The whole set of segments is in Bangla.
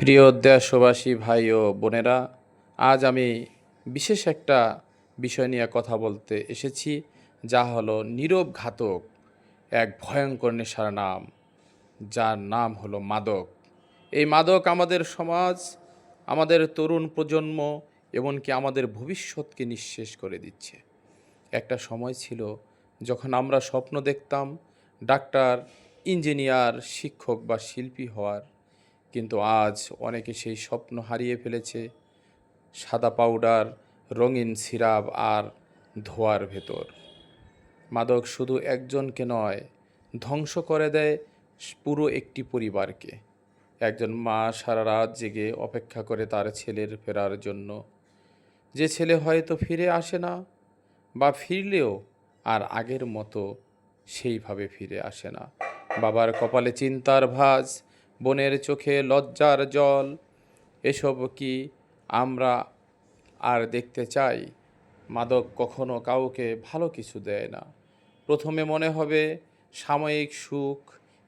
প্রিয় দেশবাসী, ভাই ও বোনেরা, আজ আমি বিশেষ একটা বিষয় নিয়ে কথা বলতে এসেছি, যা হলো নীরব ঘাতক, এক ভয়ঙ্কর নেশার নাম, যার নাম হলো মাদক। এই মাদক আমাদের সমাজ, আমাদের তরুণ প্রজন্ম, এমনকি আমাদের ভবিষ্যৎকে নিঃশেষ করে দিচ্ছে। একটা সময় ছিল যখন আমরা স্বপ্ন দেখতাম, ডাক্তার, ইঞ্জিনিয়ার, শিক্ষক বা শিল্পী হওয়ার কিন্তু আজ অনেকে সেই স্বপ্ন হারিয়ে ফেলেছে। সাদা পাউডার, রঙিন সিরাপ আর ধোয়ার ভেতর। মাদক শুধু একজনকে নয়, ধ্বংস করে দেয় পুরো একটি পরিবারকে। একজন মা সারা রাত জেগে অপেক্ষা করে তার ছেলের ফেরার জন্য। যে ছেলে হয়তো ফিরে আসে না বা ফিরলেও আর আগের মতো সেইভাবে ফিরে আসে না। বাবার কপালে চিন্তার ভাঁজ বোনের চোখে লজ্জার জল, এসব কি আমরা আর দেখতে চাই? মাদক কখনো কাউকে ভালো কিছু দেয় না। প্রথমে মনে হবে, সাময়িক সুখ,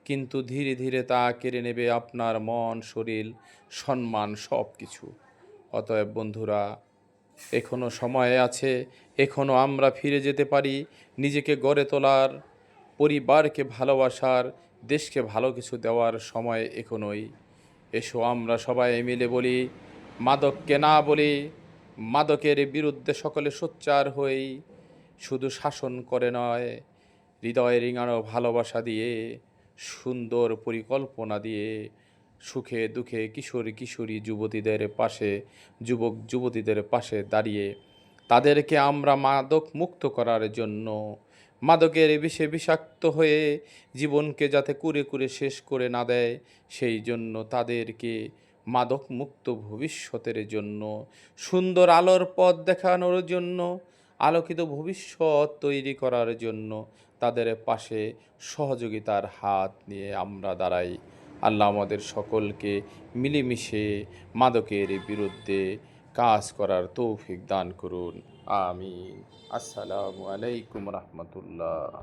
কিন্তু ধীরে ধীরে তা কেড়ে নেবে আপনার মন, শরীর, সম্মান সব কিছু অতএব বন্ধুরা এখনও সময় আছে এখনও আমরা ফিরে যেতে পারি নিজেকে গড়ে তোলার পরিবারকে ভালোবাসার, দেশকে ভালো কিছু দেওয়ার সময় এখনোই এসো আমরা সবাই মিলে বলি, মাদককে না বলি, মাদকের বিরুদ্ধে সকলে সোচ্চার হই। শুধু শাসন করে নয় হৃদয় রিঙানো ভালোবাসা দিয়ে, সুন্দর পরিকল্পনা দিয়ে, সুখে দুঃখে কিশোর কিশোরী যুবতীদের পাশে, যুবক যুবতীদের পাশে দাঁড়িয়ে তাদেরকে আমরা মাদক মুক্ত করার জন্য, মাদকের বিষে বিষাক্ত হয়ে জীবনকে যাতে কুরে কুরে শেষ করে না দেয়, সেই জন্য তাদেরকে মাদক মুক্ত ভবিষ্যতের জন্য, সুন্দর আলোর পথ দেখানোর জন্য, আলোকিত ভবিষ্যৎ তৈরি করার জন্য তাদের পাশে সহযোগিতার হাত নিয়ে আমরা দাঁড়াই। আল্লাহ আমাদের সকলকে মিলেমিশে মাদকের বিরুদ্ধে কাজ করার তৌফিক দান করুন। আমিন। আসসালামু আলাইকুম রহমতুল্লাহ।